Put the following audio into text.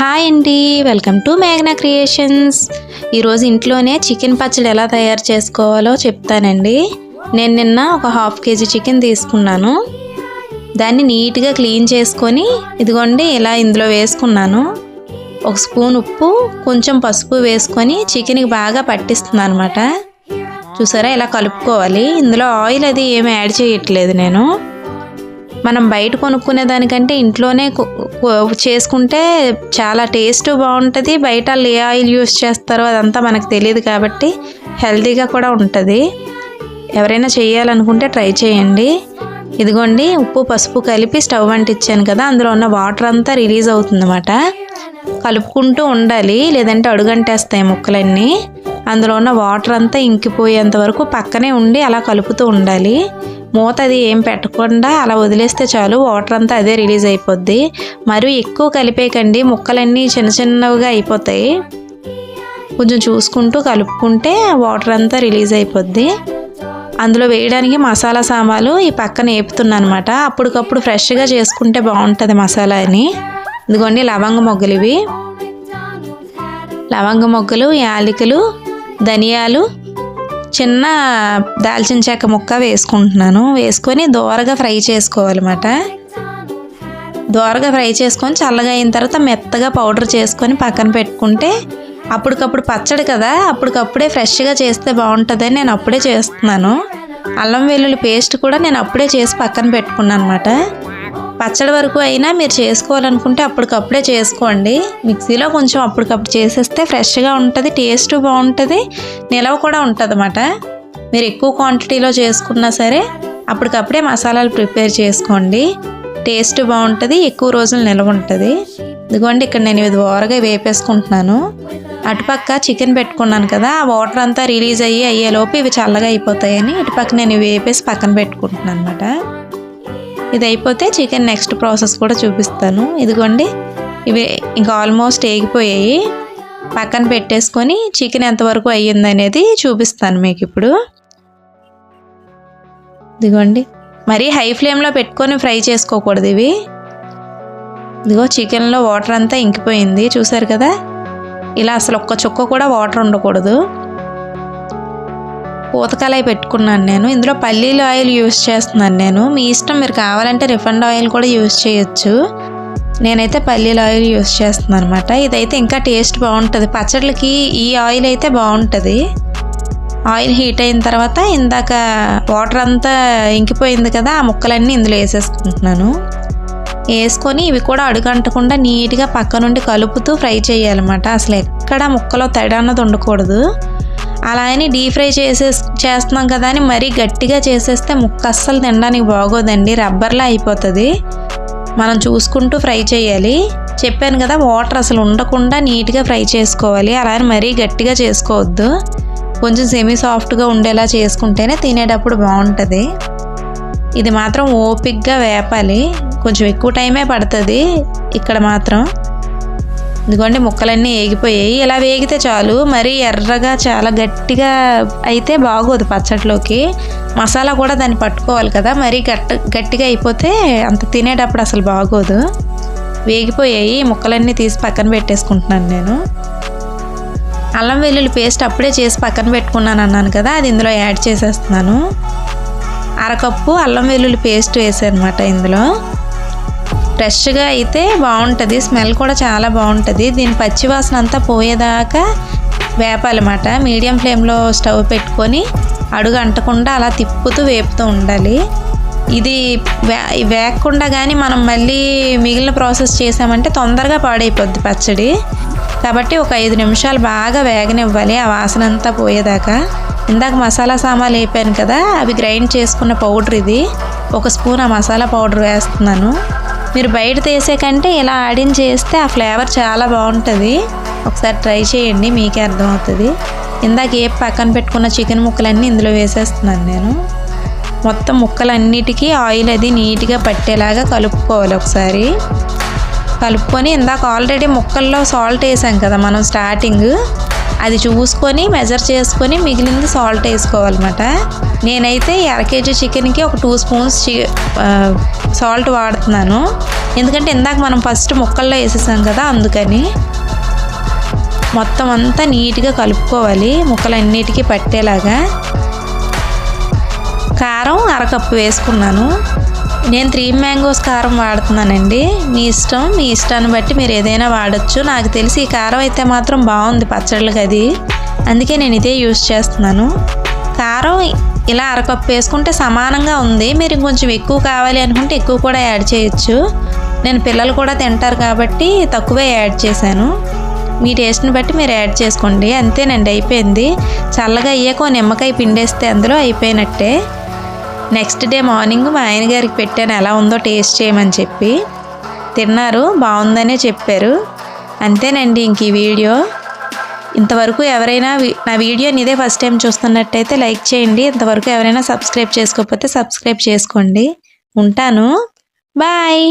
Hi అండి welcome to మేఘనా creations. ఈరోజు ఇంట్లోనే చికెన్ పచ్చడి ఎలా తయారు చేసుకోవాలో చెప్తానండి. నేను నిన్న ఒక హాఫ్ కేజీ చికెన్ తీసుకున్నాను. దాన్ని నీట్గా క్లీన్ చేసుకొని ఇదిగోండి ఇలా ఇందులో వేసుకున్నాను. ఒక స్పూన్ ఉప్పు కొంచెం పసుపు వేసుకొని చికెన్కి బాగా పట్టిస్తున్నాను అనమాట చూసారా ఇలా కలుపుకోవాలి. ఇందులో ఆయిల్ అది ఏమి యాడ్ చేయట్లేదు నేను. మనం బయట కొనుక్కునే దానికంటే ఇంట్లోనే చేసుకుంటే చాలా టేస్ట్ బాగుంటుంది. బయట లే ఏ ఆయిల్ యూస్ చేస్తారో అదంతా మనకు తెలియదు కాబట్టి హెల్తీగా కూడా ఉంటుంది. ఎవరైనా చేయాలనుకుంటే ట్రై చేయండి. ఇదిగోండి ఉప్పు పసుపు కలిపి స్టవ్ అంటించాను కదా అందులో ఉన్న వాటర్ అంతా రిలీజ్ అవుతుందన్నమాట. కలుపుకుంటూ ఉండాలి లేదంటే అడుగంటేస్తాయి ముక్కలన్నీ. అందులో ఉన్న వాటర్ అంతా ఇంకిపోయేంత వరకు పక్కనే ఉండి అలా కలుపుతూ ఉండాలి. మూత అది ఏం పెట్టకుండా అలా వదిలేస్తే చాలు వాటర్ అంతా అదే రిలీజ్ అయిపోద్ది. మరీ ఎక్కువ కలిపేయకండి ముక్కలన్నీ చిన్న చిన్నవిగా అయిపోతాయి. కొంచెం చూసుకుంటూ కలుపుకుంటే వాటర్ అంతా రిలీజ్ అయిపోద్ది. అందులో వేయడానికి మసాలా సామాలు ఈ పక్కన వేపుతున్నాను అనమాట అప్పటికప్పుడు ఫ్రెష్గా చేసుకుంటే బాగుంటుంది మసాలా అని. ఇదిగోండి లవంగ మొగ్గలు ఇవి లవంగ మొగ్గలు యాలకులు ధనియాలు చిన్న దాల్చిన చెక్క ముక్క వేసుకుంటున్నాను. వేసుకొని దోరగా ఫ్రై చేసుకోవాలన్నమాట. దోరగా ఫ్రై చేసుకొని చల్లగా అయిన తర్వాత మెత్తగా పౌడర్ చేసుకొని పక్కన పెట్టుకుంటే అప్పటికప్పుడు పచ్చడి కదా అప్పటికప్పుడే ఫ్రెష్గా చేస్తే బాగుంటుందని నేను అప్పుడే చేస్తున్నాను. అల్లం వెల్లుల్లి పేస్ట్ కూడా నేను అప్పుడే చేసి పక్కన పెట్టుకున్నాను అనమాట పచ్చడి వరకు అయినా మీరు చేసుకోవాలనుకుంటే అప్పటికప్పుడే చేసుకోండి. మిక్సీలో కొంచెం అప్పటికప్పుడు చేసేస్తే ఫ్రెష్గా ఉంటుంది టేస్ట్ బాగుంటుంది నిలవ కూడా ఉంటుంది అన్నమాట మీరు ఎక్కువ క్వాంటిటీలో చేసుకున్నా సరే అప్పటికప్పుడే మసాలాలు ప్రిపేర్ చేసుకోండి. టేస్ట్ బాగుంటుంది ఎక్కువ రోజులు నిల్వ ఉంటుంది. ఇదిగోండి ఇక్కడ నేను ఇది ఓరగా వేపేసుకుంటున్నాను. అటుపక్క చికెన్ పెట్టుకున్నాను కదా ఆ వాటర్ అంతా రిలీజ్ అయ్యి అయ్యేలోపు ఇవి చల్లగా అయిపోతాయని ఇటుపక్క నేను వేపేసి పక్కన పెట్టుకుంటున్నాను అనమాట ఇది అయిపోతే చికెన్ నెక్స్ట్ ప్రాసెస్ కూడా చూపిస్తాను. ఇదిగోండి ఇవి ఇంకా ఆల్మోస్ట్ ఏగిపోయాయి. పక్కన పెట్టేసుకొని చికెన్ ఎంతవరకు అయ్యింది అనేది చూపిస్తాను మీకు ఇప్పుడు. ఇదిగోండి మరీ హై ఫ్లేమ్లో పెట్టుకొని ఫ్రై చేసుకోకూడదు ఇవి. ఇదిగో చికెన్లో వాటర్ అంతా ఇంకిపోయింది చూసారు కదా? ఇలా అసలు ఒక్క చుక్క కూడా వాటర్ ఉండకూడదు. పూతకాలై పెట్టుకున్నాను నేను. ఇందులో పల్లీల ఆయిల్ యూస్ చేస్తున్నాను నేను. మీ ఇష్టం మీరు కావాలంటే రిఫండ్ ఆయిల్ కూడా యూస్ చేయొచ్చు. నేనైతే పల్లీల ఆయిల్ యూస్ చేస్తున్నాను అనమాట ఇదైతే ఇంకా టేస్ట్ బాగుంటుంది. పచ్చళ్ళకి ఈ ఆయిల్ అయితే బాగుంటుంది. ఆయిల్ హీట్ అయిన తర్వాత ఇందాక వాటర్ అంతా ఇంకిపోయింది కదా ఆ ముక్కలన్నీ ఇందులో వేసేసుకుంటున్నాను. వేసుకొని ఇవి కూడా అడుగంటకుండా నీట్గా పక్క నుండి కలుపుతూ ఫ్రై చేయాలన్నమాట. అసలు ఎక్కడ ముక్కలో తడి అన్నది ఉండకూడదు. అలా అని డీప్ ఫ్రై చేసే చేస్తున్నాం కదా అని మరీ గట్టిగా చేసేస్తే ముక్క అస్సలు తినడానికి బాగోదండి. రబ్బర్లా అయిపోతుంది. మనం చూసుకుంటూ ఫ్రై చేయాలి. చెప్పాను కదా వాటర్ అసలు ఉండకుండా నీట్గా ఫ్రై చేసుకోవాలి. అలా అని మరీ గట్టిగా చేసుకోవద్దు. కొంచెం సెమీ సాఫ్ట్గా ఉండేలా చేసుకుంటేనే తినేటప్పుడు బాగుంటుంది. ఇది మాత్రం ఓపిక్గా వేపాలి. కొంచెం ఎక్కువ టైమే పడుతుంది. ఇక్కడ మాత్రం ఇదిగోండి ముక్కలన్నీ వేగిపోయాయి ఇలా వేగితే చాలు. మరీ ఎర్రగా చాలా గట్టిగా అయితే బాగోదు పచ్చట్లోకి. మసాలా కూడా దాన్ని పట్టుకోవాలి కదా. మరీ గట్ట గట్టిగా అయిపోతే అంత తినేటప్పుడు అసలు బాగోదు. వేగిపోయాయి. ముక్కలన్నీ తీసి పక్కన పెట్టేసుకుంటున్నాను నేను. అల్లం వెల్లుల్లి పేస్ట్ అప్పుడే చేసి పక్కన పెట్టుకున్నాను అన్నాను కదా. అది ఇందులో యాడ్ చేసేస్తున్నాను. అరకప్పు అల్లం వెల్లుల్లి పేస్ట్ వేసాను అనమాట ఇందులో. ఫ్రెష్గా అయితే బాగుంటుంది. స్మెల్ కూడా చాలా బాగుంటుంది. దీని పచ్చివాసన అంతా పోయేదాకా వేపాలన్నమాట. మీడియం ఫ్లేమ్లో స్టవ్ పెట్టుకొని అడుగు అంటకుండా అలా తిప్పుతూ వేపుతూ ఉండాలి. ఇది వే వేగకుండా కానీ మనం మళ్ళీ మిగిలిన ప్రాసెస్ చేసామంటే తొందరగా పాడైపోద్ది పచ్చడి. కాబట్టి ఒక ఐదు నిమిషాలు బాగా వేగనివ్వాలి ఆ వాసన అంతా పోయేదాకా. ఇందాక మసాలా సామాన్లు వేపాను కదా అవి గ్రైండ్ చేసుకున్న పౌడర్ ఇది. ఒక స్పూన్ ఆ మసాలా పౌడర్ వేస్తున్నాను. మీరు బయట తీసే కంటే ఇలా ఆడిన్ చేస్తే ఆ ఫ్లేవర్ చాలా బాగుంటుంది. ఒకసారి ట్రై చేయండి మీకే అర్థమవుతుంది. ఇందాక ఏ పక్కన పెట్టుకున్న చికెన్ ముక్కలన్నీ ఇందులో వేసేస్తున్నాను నేను. మొత్తం ముక్కలన్నిటికీ ఆయిల్ అది నీట్గా పట్టేలాగా కలుపుకోవాలి ఒకసారి. కలుపుకొని ఇందాక ఆల్రెడీ ముక్కల్లో సాల్ట్ వేసాం కదా మనం స్టార్టింగ్ అది చూసుకొని మెజర్ చేసుకొని మిగిలింది సాల్ట్ వేసుకోవాలన్నమాట. నేనైతే అర కేజీ చికెన్కి ఒక టూ స్పూన్స్ చి సాల్ట్ వాడుతున్నాను. ఎందుకంటే ఇందాక మనం ఫస్ట్ ముక్కల్లో వేసేసాం కదా అందుకని. మొత్తం అంతా నీట్గా కలుపుకోవాలి ముక్కలన్నిటికీ పట్టేలాగా. కారం అరకప్పు వేసుకున్నాను. నేను త్రీ మ్యాంగోస్ కారం వాడుతున్నానండి. మీ ఇష్టం మీ ఇష్టాన్ని బట్టి మీరు ఏదైనా వాడచ్చు. నాకు తెలిసి ఈ కారం అయితే మాత్రం బాగుంది పచ్చళ్ళకి అది. అందుకే నేను ఇదే యూస్ చేస్తున్నాను. కారం ఇలా అరకప్పు వేసుకుంటే సమానంగా ఉంది. మీరు ఇంకొంచెం ఎక్కువ కావాలి అనుకుంటే ఎక్కువ కూడా యాడ్ చేయొచ్చు. నేను పిల్లలు కూడా తింటారు కాబట్టి తక్కువే యాడ్ చేశాను. మీ టేస్ట్ని బట్టి మీరు యాడ్ చేసుకోండి. అంతేనండి అయిపోయింది. చల్లగా అయ్యాక నిమ్మకాయ పిండేస్తే అందులో అయిపోయినట్టే. నెక్స్ట్ డే మార్నింగ్ మా ఆయన గారికి పెట్టాను ఎలా ఉందో టేస్ట్ చేయమని చెప్పి. తిన్నారు బాగుందనే చెప్పారు. అంతేనండి ఇంక ఈ వీడియో. ఇంతవరకు ఎవరైనా నా వీడియోని ఇదే ఫస్ట్ టైం చూస్తున్నట్టయితే లైక్ చేయండి. ఇంతవరకు ఎవరైనా సబ్స్క్రైబ్ చేసుకోకపోతే సబ్స్క్రైబ్ చేసుకోండి. ఉంటాను. బాయ్